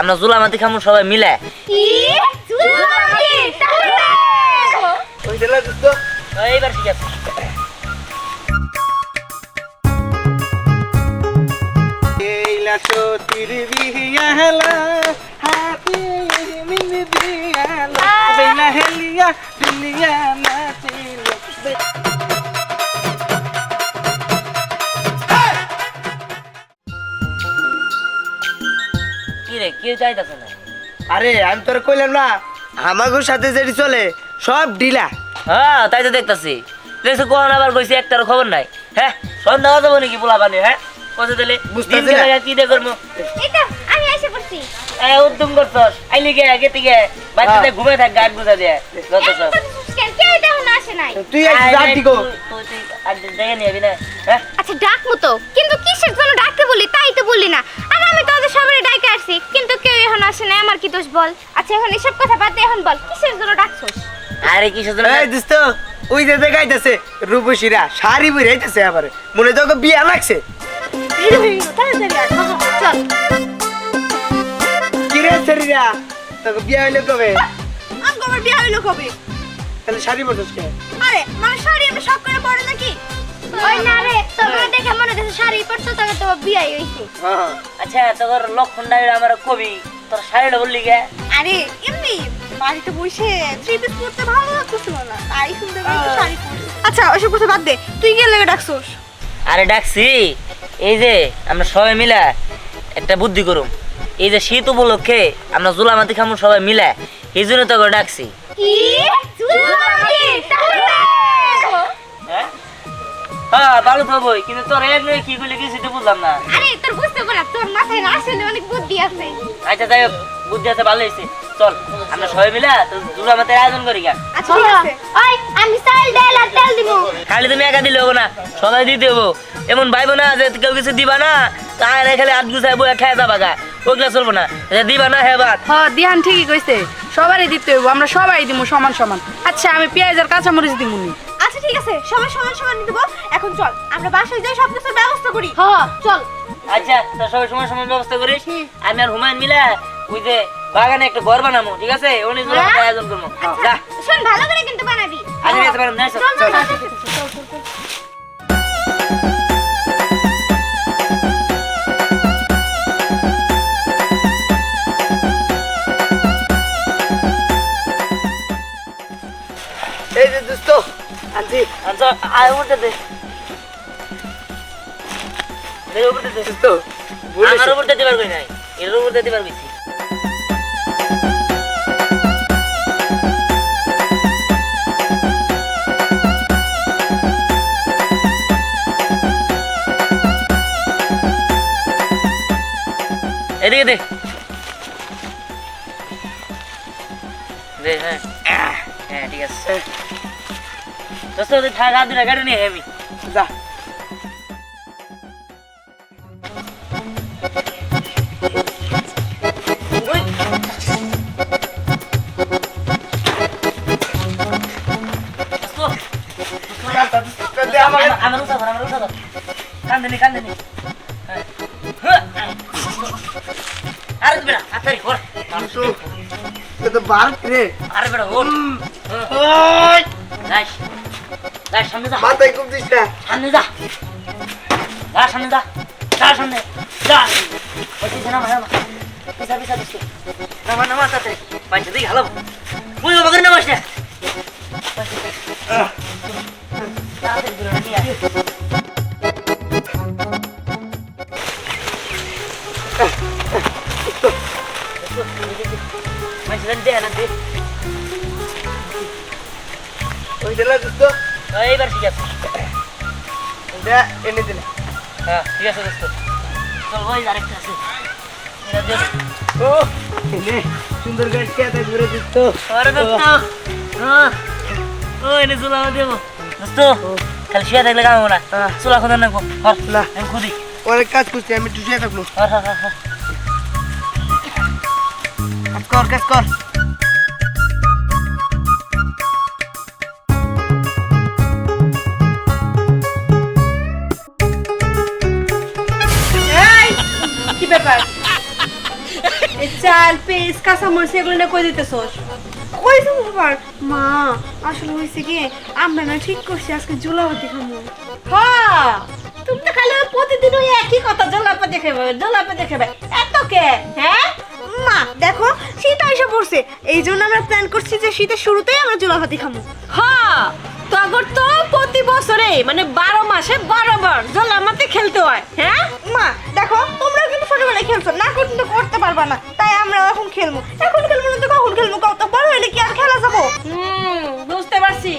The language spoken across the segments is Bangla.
আমরা জুলামাতি খামু সবাই মিলে। এইবার ঠিক আছে। হাতি মিন হেলিয়া দুনিয়া কি রে কেউ না আরে আমি তোর কইলাম না আমাগোর সাথে যেটি চলে সব ডিলা হ্যাঁ তাই তো দেখতাছি দেখছ কখন আবার কইছি একটার খবর নাই হ্যাঁ সন্ধ্যা হয়ে যাব নাকি পোলা পানি হ্যাঁ কত দিলে দিন কি দিয়ে করব এই আমি এসে পড়ছি এ উদ্যম করছস আইলি গে আগে থেকে হ্যাঁ। ঘুমে থাক গাছ গুজা দিয়ে যত সব কেন কেউ দেখুন আসে নাই তুই আজ রাতি গো দেখে নিবি না হ্যাঁ আচ্ছা ডাকমু তো বল। আচ্ছা এখন এসব কথা বাদ দে এখন বল কিসের জন্য ডাকছস? আরে কিসের জন্য এই দোস্ত ওই যে দেখাইতেছে রূপসীরা শাড়ি পরে আইতেছে আবার। মনে তো বিয়া লাগছে। কিরে শরীরা তোকে বিয়া হইলে কবে? আমার বিয়ে হইল কবে? তাহলে শাড়ি পরছিস কে? আরে মানে শাড়ি আমি শখ করে পরে নাকি? ওই না রে তোমরা দেখে মনে হচ্ছে শাড়ি পরছো তবে তোমার বিয়ে হইছে। হ্যাঁ আচ্ছা তোর লক্ষণ ডাইর আমার কবি। তোর শাড়িটা বললি গে। আরে এমনি বাড়িতে বসে থ্রি পিস পরতে ভালো লাগতেছিল না তাই সুন্দর করে একটু শাড়ি আচ্ছা ওসব কথা বাদ দে তুই গেলে ডাকছোস। আরে ডাকছি এই যে আমরা সবাই মিলে একটা বুদ্ধি করুম। এই যে শীত উপলক্ষে আমরা জুলামাতি খামু সবাই মিলে এই জন্য তোকে ডাকছি। কি? জুলামি হ্যাঁ কিন্তু তোর এক নয় কি করলে কিছু তো বুঝলাম না। আরে তোর বুঝতে পারা তোর মাথায় আসলে অনেক বুদ্ধি আছে। আচ্ছা যাই হোক বুদ্ধি আছে ভালো হয়েছে। চল আমরা সবাই মিলে আয়োজন করি গা। আচ্ছা ওই আমি চাল ডাল আর তেল দিব। খালি তুমি একা দিলে হব না সবাই দিতে হব। এমন ভাইবো না যে কেউ কিছু দিবা না তাই খালি আট গুছাই বই খেয়ে যাবা গা। ওগুলা চলবো না যে দিবা না হ্যাঁ বাদ হ দিহান ঠিকই কইছে। সবারই দিতে হইব আমরা সবাই দিব সমান সমান। আচ্ছা আমি পেঁয়াজ আর কাঁচামরিচ দিব নি আচ্ছা ঠিক আছে সবাই সমান সমান বল। এখন চল আমরা বাসায় যাই সব কিছুর ব্যবস্থা করি। হ চল। আচ্ছা তো সবাই সময় সময় ব্যবস্থা করিস। আমি আর হুমায়ুন মিলা ওই যে বাগানে একটা ঘর বানাবো ঠিক আছে? উনি জুলামাতের আয়োজন করব। যা। শোন ভালো করে কিন্তু বানাবি। আচ্ছা যেতে পারেন যাই চল চল। এই যে দোস্ত আনছি আচ্ছা আয় উঠে দে। দে উপরে দে। বলিস আমার উপর দিতে পারবি নাই? এর উপর দিতে পারবি এদিকে দে। দে হ্যাঁ। হ্যাঁ ঠিক আছে। দোস্ত তুই থাক হাত দুটা কেটে নিয়ে আমি যা আমার উঠা আমার উঠা কান্দেনি, কান্দেনি। হ্যাঁ। আরে বেটা, তাড়াতাড়ি কর। তো তো বার রে আরে বেটা, ওঠ। ওই যাই। সামনে যা। মাথায় খুব দিস না সামনে যা। যা, সামনে যা। যা, সামনে। যা। ওই পিছে নামা, নামা। পিছা, পিছা, পিছে। নামা, নামা, তাড়াতাড়ি। বাইরে দিকে হালাবো। বুঝো, বাগানে নামাস না। এইবার ঠিক আছে। এনে দিলে। হ্যাঁ ঠিক আছে দোস্ত। চল ওই আরেকটা আছে। ও এনে সুন্দর গাছ কে ঘুরে দোস্ত আরে দোস্ত। হ্যাঁ। ও এনে চুলা দেবো। দোস্ত খালি শুয়ে থাকলে কামাবো না। হ্যাঁ। চুলা খোঁজা নাকবো। হর না। আমি খুদি। অনেক কাজ করছি আমি থাকব। হর হর কাজ কর কাজ কর। চাল পেঁয়াজ কাঁচামরিচ এগুলো নিয়ে কই দিতেছস ব্যাপার মা আসলে হয়েছে কি আমরা না ঠিক করছি আজকে জুলাবতি খামো হ্যাঁ তুমি তো খালি প্রতিদিন ওই একই কথা জলাপা দেখে জলাপা দেখে এত কে হ্যাঁ মা দেখো শীত এসে পড়ছে এই জন্য আমরা প্ল্যান করছি যে শীতের শুরুতেই আমরা জুলাভাতি খামো হ্যাঁ তগর তো প্রতি বছরে মানে বারো মাসে বারো বার জলামাতে খেলতে হয় হ্যাঁ মা ছোটবেলায় খেলছো? না কিন্তু করতে পারবা না। তাই আমরা এখন খেলব। এখন খেলব না তো কখন খেলব? কত বড় হলে কি আর খেলা যাব? হুম বুঝতে পারছি।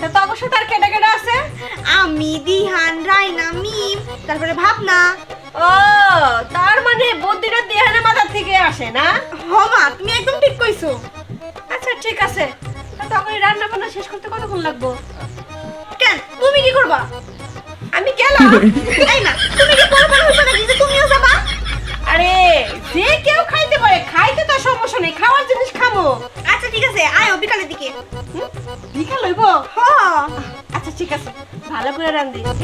তা তো অবশ্যই তার কেটে কেটে আছে? আমি দিহান রাইনা মিম তারপরে ভাবনা। ও তার মানে বুদ্ধিটা থেকে আসে না? তুমি একদম ঠিক কইছো। আচ্ছা ঠিক আছে। তা তখন রান্না বান্না শেষ করতে কতক্ষণ লাগবো? কেন? তুমি কি করবা? আমি গেলাম। এই না তুমি কি করবা তুমিও যাবা? আরে যে কেউ খাইতে পারে খাইতে তো সমস্যা নেই খাওয়ার জিনিস খামো আচ্ছা ঠিক আছে আয়ো বিকালের দিকে। বিকাল হইব? আচ্ছা ঠিক আছে ভালো করে রান্ধি হ্যাঁ?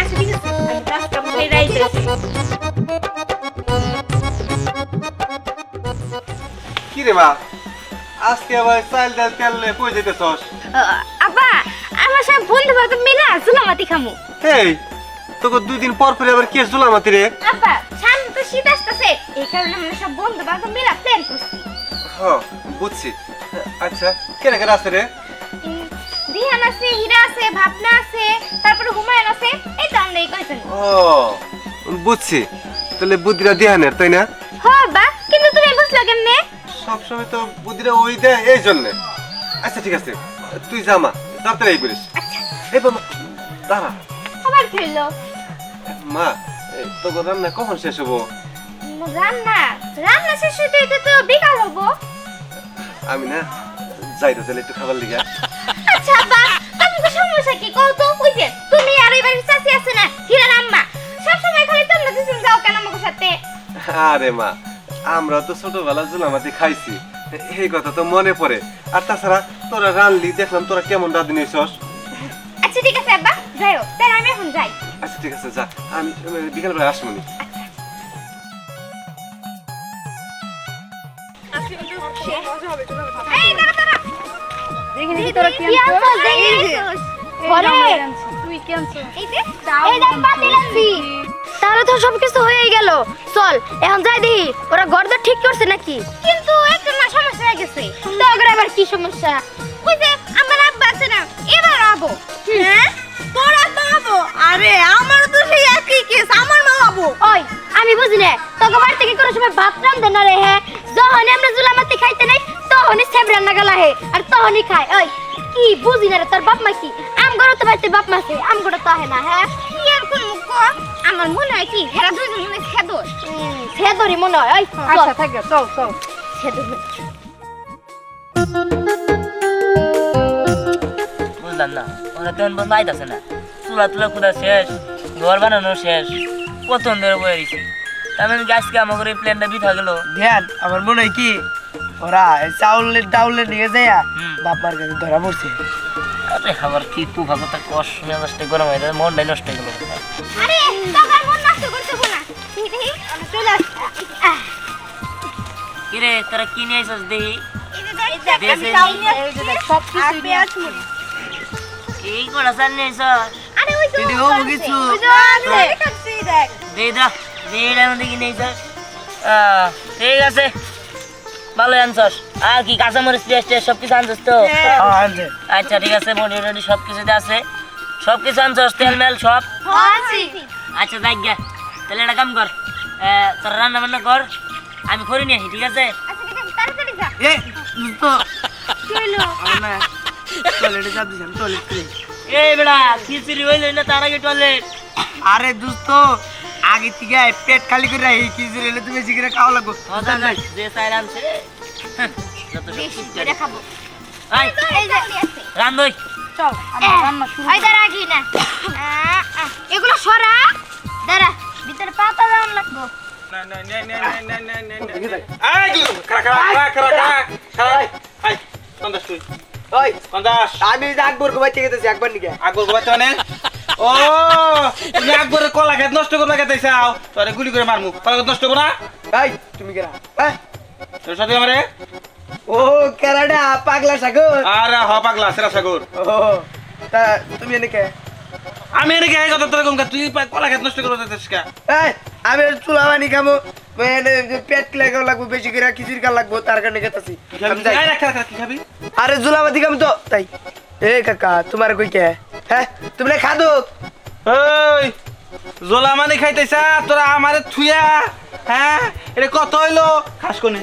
আচ্ছা ঠিক আছে। আমি কাজটা মুখে কি রে মা? আজকে আবার চাল ডাল তেল কই যেতেছস? আব্বা আমার সব বন্ধু বান্ধব মিলে জুলামাতি খামু। এই তোকে দুই দিন পর পরে আবার কি জুলামাতি রে? আব্বা শীত আসতেছে এই কারণে আমরা সব বন্ধু বান্ধব মিলে প্ল্যান করছি। হ বুঝছি। আচ্ছা কেনা কেনা আছে রে? দিহান আছে হীরা আছে ভাবনা আছে তারপরে হুমায়ুন আছে এই তো আমরা এই কয়েকজন ও বুঝছি। তাহলে বুদ্ধিটা দিহানের তাই না? হ আব্বা কিন্তু তুমি বুঝলো কেমনে? সবসময় তো বুদ্ধিটা ওই দেয় এই জন্যে। আচ্ছা ঠিক আছে। তুই জামা তাড়াতাড়ি এই বলিস। এই বাবা দাঁড়া। আবার খেললো মা তোকে রান্না কখন শেষ হব? রান্না রান্না শেষ হইতে হইতে তো বিকাল হব। আমি না যাই তো তাহলে একটু খাবার লিগা আচ্ছা আব্বা তোমাকে সমস্যা কি? কও তো ওই যে তুমি আর ওই বাড়ির চাচি আছে না হীরার আম্মা? সব সময় খালি তোমরা দুজন যাও কেন সাথে? আরে মা আমরা তো ছোটবেলা জুলামাতি খাইছি। এই কথা তো মনে পড়ে। আর তাছাড়া তোরা রানলি দেখলাম তোরা কেমন রাঁধি সস? আচ্ছা ঠিক আছে আব্বা যাইও। তাহলে আমি এখন যাই। আচ্ছা ঠিক আছে যা। আমি বিকালবেলা পাতিল আনছি। তাহলে তো সব কিছু হয়েই গেল। চল এখন যাই দেখি ওরা গর্দ ঠিক করছে নাকি? কিন্তু একটা না সমস্যা হয়ে গেছে। তো ওদের আবার কি সমস্যা? আমার আব্বা আছে না এবার আবো। হ্যাঁ? তোরা সময় ভাত রান্ধে না রে হ্যাঁ যখন আমরা জুলামাতি খাইতে নাই তখনই সেব রান্না গেলা হে। আর তখনই খায় ওই কি বুঝি না রে তোর বাপ মা কি? আম গরো তো বাড়িতে বাপ মা আছে আম গরো তো আহে না হ্যাঁ? কি আর কোন মুখ আমার মনে হয় কি হেরা দুইজন মনে খেদর খেদরই মনে হয় ওই আচ্ছা থাকে চল চল। খেদর বুঝলাম না ওরা তেমন বন্ধ আইতাছে না। চুলা তুলা খুদা শেষ ঘর বানানো শেষ কত ধরে বয়ে মানে আজকে আমাকে এই প্ল্যানটা বিথা গেল। ধ্যান আমার মনে হয় কি ওরা এই চাউলের ডাউলের নিয়ে যায়। বাপার কাছে ধরা পড়ছে। আরে আবার কি তু ভাবো তা কষ মেজাজটা গরম হয়ে যায় মনটাই নষ্ট গেল। আরে তোর মন নষ্ট করতে না। চলে আস আহ, কিরে তোরা কি নিয়ে আইসস দেখি? এই দেখ, আসছি। দেখ সব আর চাল ওই তো আছে, কিছু। দেখাচ্ছি দেখ। মধ্যে কি আইসস ঠিক আছে ভালো আনছস আর কি কাঁচামরিচ পেঁয়াজ টেস্ট সব কিছু আনছস তো হ্যাঁ, আচ্ছা ঠিক আছে সব কিছুতে আছে সব কিছু আনছস তেল মেল সব হ্যাঁ, আচ্ছা গা তাহলে একটা কাম কর তোর রান্না বান্না কর আমি করি আসি ঠিক আছে আচ্ছা? না এই বেড়া খিচুড়ি হইল না তার আগে টয়লেট আরে দোস্ত আগে থেকে পেট খালি করে রাখি কি তুমি করে খাওয়া লাগবো? যে চাই রানছে যত সব বেশি খিচুড়ি। করে খাব। এই রান্ধই চল আমরা রান্না শুরু ওই দাঁড়া আগে না। আহ, আহ, এগুলো সরা। দাঁড়া ভিতরে পাতা দেওয়ান লাগবো। ওই আমি আকবর গোবাই থেকে একবার নিকে। আকবর গোবাতে মানে? ও তুমি আকবরের কলা খেত নষ্ট করবে খেতে চাও। তোরে গুলি করে মারমু। কলা নষ্ট করা ভাই তুমি কেনা ভাই তোর সাথে আমারে? ও কেরাডা পাগলা সাগর। আরে হ পাগলা সেরা সাগর। ও তা তুমি এনেকে আমি এদিকে এই কথা তোর কোন তুই কলা খেত নষ্ট করে দিতেছিস কা? এই আমি চুলা বানি খামো। পেট লাগাও লাগবো বেশি করে খিচির কা লাগবো তার কারণে খেতাছি। কি কি আরে জুলাবাদি খাম তো। তাই। এ কাকা তোমার কই কে? হ্যাঁ তুমি খাদো ওই জোলা মানে খাইতেছা? তোরা আমারে থুয়া হ্যাঁ? এটা কত হইল? খাস কোনে।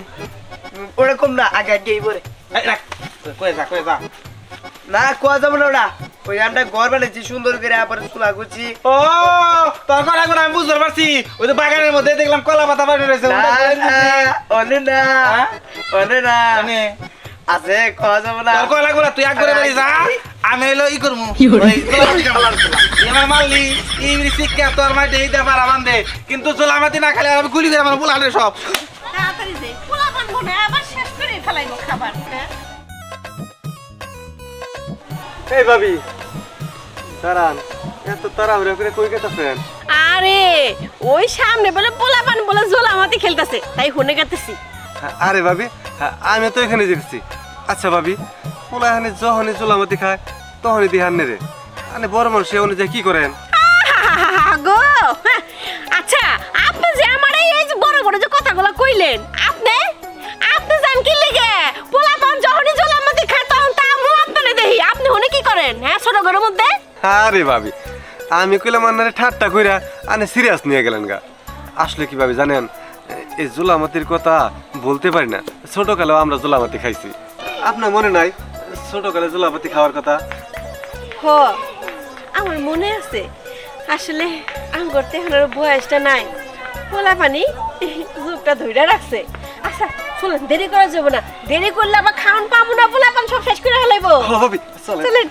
ওরকম না আগে আগে কয়ে যা কয়ে যা। না কোয়া যাব না ওটা ওই আমরা ঘর বানাইছি সুন্দর করে আবার চুলা করছি ও তোর কথা আমি বুঝতে পারছি। ওই তো বাগানের মধ্যে দেখলাম কলা পাতা বাড়ি রয়েছে না অনে না হ্যাঁ? অনে না। আছে কোয়া যাব না। তোর কলা গুলা তুই এক করে বেরিয়ে যা আমি হইল ই জোলামাতি। আমার মারলি শিক্ষা তোর মাঠে এই দেবার বান্ধে। কিন্তু জোলামাতি না খালে আমি গুলি করে আমার বুলালে সব। তাড়াতাড়ি যে পোলা বানবো না আবার শেষ করে ফেলাইবো খাবার হ্যাঁ? এই ভাবি দাঁড়ান এত তাড়াহুড়া করে কই গেতেছেন? আরে ওই সামনে বলে পোলা বান বলে জোলামাতি খেলতেছে তাই হুনে গেতেছি। আরে ভাবি আমি তো এখানে যেতেছি। আচ্ছা ভাবি পোলা এখানে যখনই চুলামতি খায় তখনই দিহান রে। মানে বড় মানুষ সে অনুযায়ী কি করেন? গো আচ্ছা আপনি যে আমার এই যে বড় বড় যে কথাগুলো কইলেন আপনি? আপনি জান কি লিগে পোলা পান যখনই জোলামাতি খায় তখন তা আমু আপনি দেখি। আপনি হুনে কি করেন হ্যাঁ ছোট ঘরের মধ্যে? আরে ভাবি আমি কইলাম আন্নারে ঠাট্টা কইরা আনে সিরিয়াস নিয়ে গেলেন গা। আসলে কি ভাবি জানেন এই জুলামতির কথা বলতে পারি না। ছোটকালেও আমরা জুলামতি খাইছি। আপনার মনে নাই ছোটকালে জুলামতি খাওয়ার কথা? হ আমার মনে আছে আসলে আঙ্গর তেহানোর বয়সটা নাই। পোলা পানি যুগটা ধইরা রাখছে। আচ্ছা চলেন দেরি করা যাব না। দেরি করলে আবার খাওন পাবো না পোলা পান সব শেষ করে ফেলাইবো। চলে চলেন।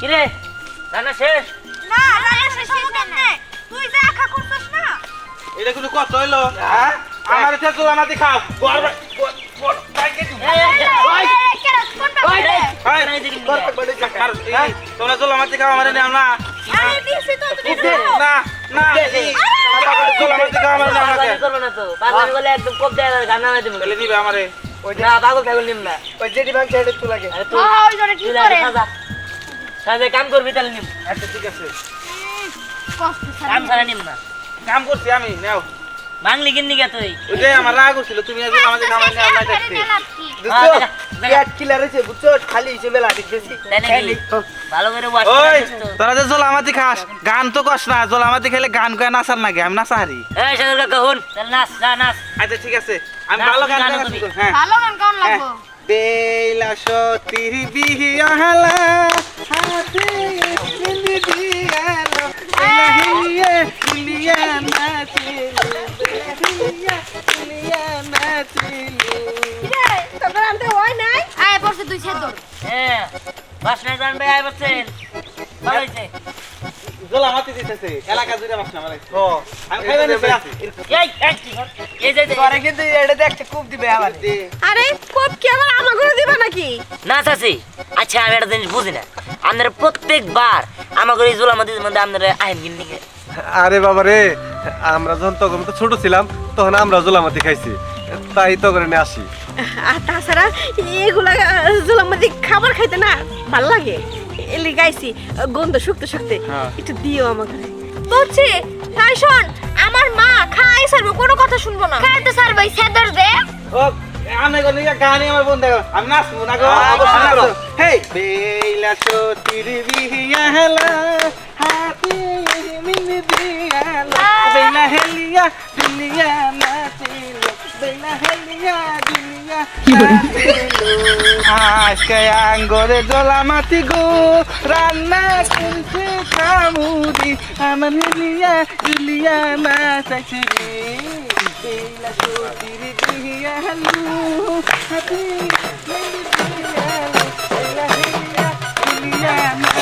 কিরে রান্না শেষ? আয়। আর এই, তোমরা জোলামাতি খাও আমারে নাও না আরে দিছি তো না না জোলামাতি খাও আমারে না না তো। একদম কোপ দেয় গান নামাই দেবো। নিবে আমারে। না পাগল পাগল নিম না। ওই যেটি ভাঙছে এটা চুলা গে আরে তুই ওই জোরে কি করে? সাজা। সাজা কাম করবি তাহলে নিম। আচ্ছা ঠিক আছে। কষ্ট কাম ছাড়া নিম না। কাম করছি আমি নাও। বাংলি কিন্নি গে তুই? ওই যে আমার রাগ হচ্ছিল তুমি আজ আমাদের খাবার নিয়ে আমরা দেখছি হ্যাঁ, দেখা, দেখা। পেট কিলা রয়েছে বুঝছ? খালি হিসেবে লাঠি নাকি? ভালো করে ওই। তোরা যে জোলামাতি খাস গান তো কস না জোলামাতি খেলে গান কয়ে নাচার নাকি? আমি নাচা হারি এই সাগর কাকা হুন নাচ যা নাচ। আচ্ছা ঠিক আছে। আমি ভালো গান হ্যাঁ। ভালো গান কেমন লাগবো? বেলা সতীর বিহিয়া হালা হাতে মিলি আরে কোপ কি নাকি না আচ্ছা আমি একটা জিনিস বুঝি না। আপনারা প্রত্যেকবার আমাকে এই জোলা মধ্যে আপনারা আইন কিনতে আরে বাবা রে আমরা যখন তখন তো ছোট ছিলাম তখন আমরা জুলামতি খাইছি। তাই তো করে নিয়ে আসি। আর তাছাড়া এগুলা জোলামাতি খাবার খাইতে না ভালো লাগে। এলি গাইছি গন্ধ শুকতে শুকতে। একটু দিও আমাকে। বুঝছি তাই শোন আমার মা খাই সারবো কোনো কথা শুনব না। খাই তো সারবো এই সেদ্ধর দে। ও আমি নিয়া গানি আমার বন্ধ আমি নাচবো না গো। হেই বেলা সতীর বিহিয়া হেলা বেলা হেলিয়া দুনিয়া নাচিলো বেলা হেলিয়া দুনিয়া আজকে আঙ্গরে জলামাতি গো রান্না করছে খামুদি আমার হেলিয়া দুলিয়া নাচাইছে বেলা সতীর বিহিয়া হেলু হাতে মিলি দিয়ালো